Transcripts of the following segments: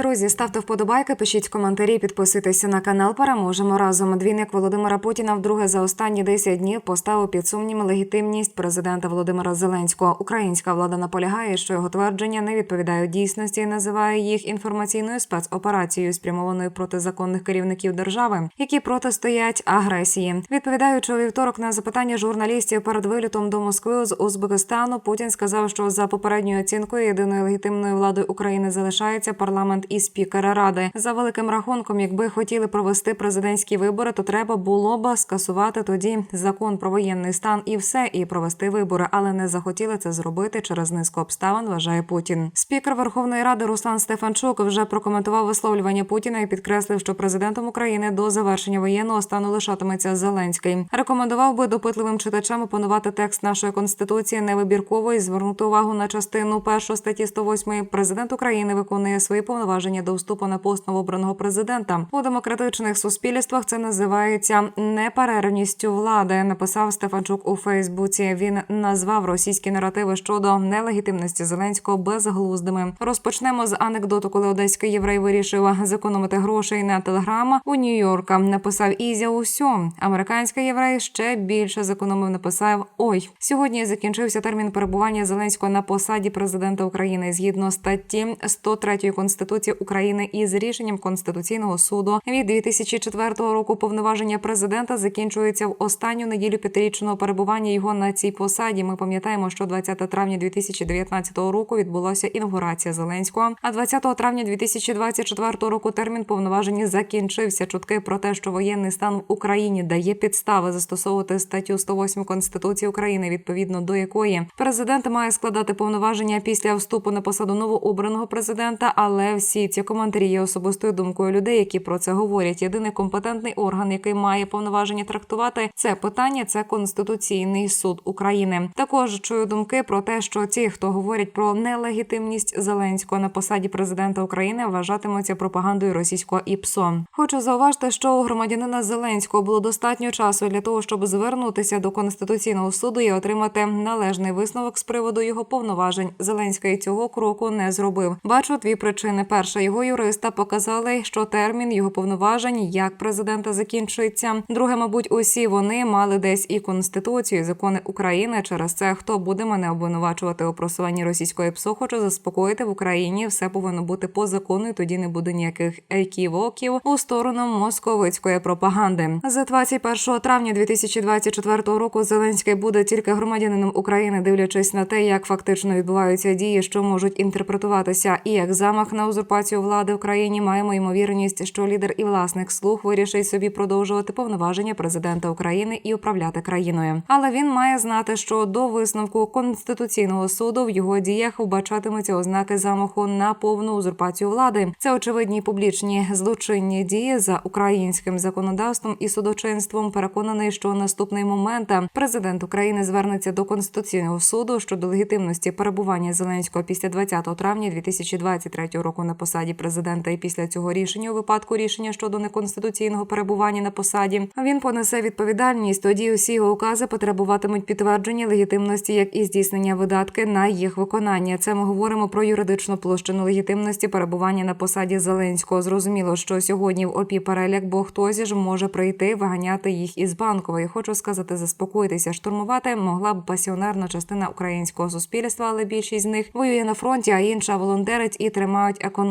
Друзі, ставте вподобайки, пишіть коментарі, підписуйтеся на канал. Переможемо разом. Двійник Володимира Путіна вдруге за останні 10 днів поставив під сумнів легітимність президента Володимира Зеленського. Українська влада наполягає, що його твердження не відповідають дійсності і називає їх інформаційною спецоперацією, спрямованою проти законних керівників держави, які протистоять агресії. Відповідаючи у вівторок на запитання журналістів перед вилітом до Москви з Узбекистану, Путін сказав, що за попередньою оцінкою єдиною легітимною владою України залишається парламент і спікера ради. За великим рахунком, якби хотіли провести президентські вибори, то треба було б скасувати тоді закон про воєнний стан і все, і провести вибори, але не захотіли це зробити через низку обставин. Вважає Путін. Спікер Верховної Ради Руслан Стефанчук вже прокоментував висловлювання Путіна і підкреслив, що президентом України до завершення воєнного стану лишатиметься Зеленський. Рекомендував би допитливим читачам опанувати текст нашої конституції невибірково і звернути увагу на частину першої статті 108. Президент України виконує свої повноваження до вступу на пост новообраного президента. У демократичних суспільствах це називається неперервністю влади. Написав Стефанчук у Фейсбуці. Він назвав російські наративи щодо нелегітимності Зеленського безглуздими. Розпочнемо з анекдоту, коли одеський єврей вирішив зекономити грошей на телеграма у Нью-Йорка. Написав Ізя усьо. Американський єврей ще більше зекономив. Написав Ой, сьогодні закінчився термін перебування Зеленського на посаді президента України згідно статті 103 конституції України із рішенням Конституційного суду від 2004 року. Повноваження президента закінчується в останню неділю п'ятирічного перебування його на цій посаді. Ми пам'ятаємо, що 20 травня 2019 року відбулася інаугурація Зеленського. А 20 травня 2024 року термін повноважень закінчився. Чутки про те, що воєнний стан в Україні дає підстави застосовувати статтю 108 Конституції України, відповідно до якої президент має складати повноваження після вступу на посаду новообраного президента. Але всі ці коментарі є особистою думкою людей, які про це говорять. Єдиний компетентний орган, який має повноваження трактувати це питання, це конституційний суд України. Також чую думки про те, що ті, хто говорять про нелегітимність Зеленського на посаді президента України, вважатимуться пропагандою російського ІПСО. Хочу зауважити, що у громадянина Зеленського було достатньо часу для того, щоб звернутися до конституційного суду і отримати належний висновок з приводу його повноважень. Зеленський цього кроку не зробив. Бачу дві причини: перша його юриста показали, що термін його повноважень як президента закінчується. Друге, мабуть, усі вони мали десь і конституцію, і закони України. Через це хто буде мене обвинувачувати у просуванні російської ПСО, хочу заспокоїти в Україні. Все повинно бути по закону. і Тоді не буде ніяких еківоків у сторону московицької пропаганди. За 21 травня 2024 року Зеленський буде тільки громадянином України, дивлячись на те, як фактично відбуваються дії, що можуть інтерпретуватися, і як замах на узурпацію влади в країні маємо ймовірність, що лідер і власник слуг вирішить собі продовжувати повноваження президента України і управляти країною. Але він має знати, що до висновку конституційного суду в його діях вбачатимуться ознаки замаху на повну узурпацію влади. Це очевидні публічні злочинні дії за українським законодавством і судочинством. Переконаний, що наступний момент президент України звернеться до конституційного суду щодо легітимності перебування Зеленського після 20 травня 2023 року на посаді президента. І після цього рішення у випадку рішення щодо неконституційного перебування на посаді він понесе відповідальність. Тоді усі його укази потребуватимуть підтвердження легітимності, як і здійснення видатки на їх виконання. Це ми говоримо про юридичну площину легітимності перебування на посаді Зеленського. Зрозуміло, що сьогодні в ОПІ переляк, бо хтось ж може прийти виганяти їх із банкової. Хочу сказати, заспокоїтися, штурмувати могла б пасіонерна частина українського суспільства, але більшість з них воює на фронті, а інша волонтерить і тримають економіку.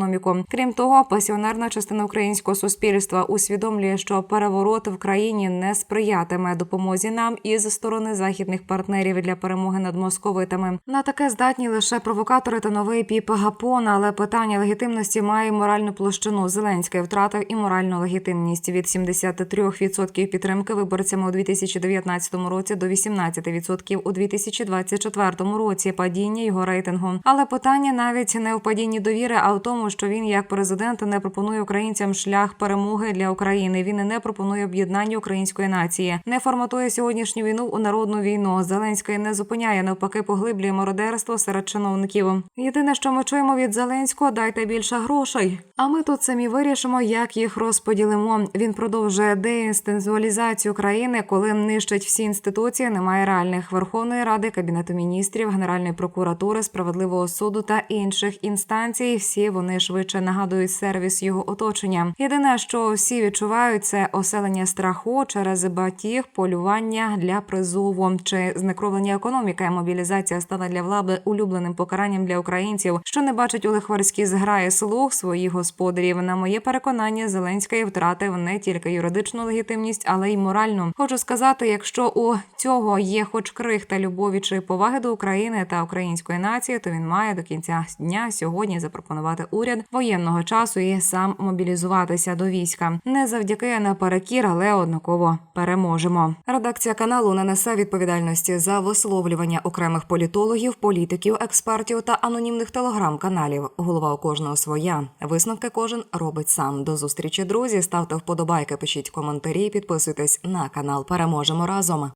Крім того, пасіонерна частина українського суспільства усвідомлює, що переворот в країні не сприятиме допомозі нам із сторони західних партнерів для перемоги над московитами. На таке здатні лише провокатори та новий піп Гапона, але питання легітимності має моральну площину. Зеленський втратив і моральну легітимність від 73% підтримки виборцями у 2019 році до 18% у 2024 році. Падіння його рейтингу. Але питання навіть не в падінні довіри, а в тому, що він як президент не пропонує українцям шлях перемоги для України. Він не пропонує об'єднання української нації, не форматує сьогоднішню війну у народну війну. Зеленський не зупиняє, навпаки, поглиблює мародерство серед чиновників. Єдине, що ми чуємо від Зеленського, дайте більше грошей. А ми тут самі вирішимо, як їх розподілимо. Він продовжує деінституалізацію країни, коли нищить всі інституції. Немає реальних Верховної Ради, кабінету міністрів, Генеральної прокуратури, справедливого суду та інших інстанцій. Всі вони швидше нагадують сервіс його оточення. Єдине, що всі відчувають, це оселення страху через батіг, полювання для призову чи знекровлення економіки. Мобілізація стала для влади улюбленим покаранням для українців, що не бачать у лихварській зграї слуг своїх господарів. На моє переконання, Зеленський втратив не тільки юридичну легітимність, але й моральну. Хочу сказати, якщо у цього є хоч крихта любові чи поваги до України та української нації, то він має до кінця дня сьогодні запропонувати уряд воєнного часу і сам мобілізуватися до війська. Не завдяки наперекір, але однаково переможемо. Редакція каналу не несе відповідальності за висловлювання окремих політологів, політиків, експертів та анонімних телеграм-каналів. Голова у кожного своя. Висновки кожен робить сам. До зустрічі, друзі. Ставте вподобайки, пишіть коментарі, підписуйтесь на канал. Переможемо разом.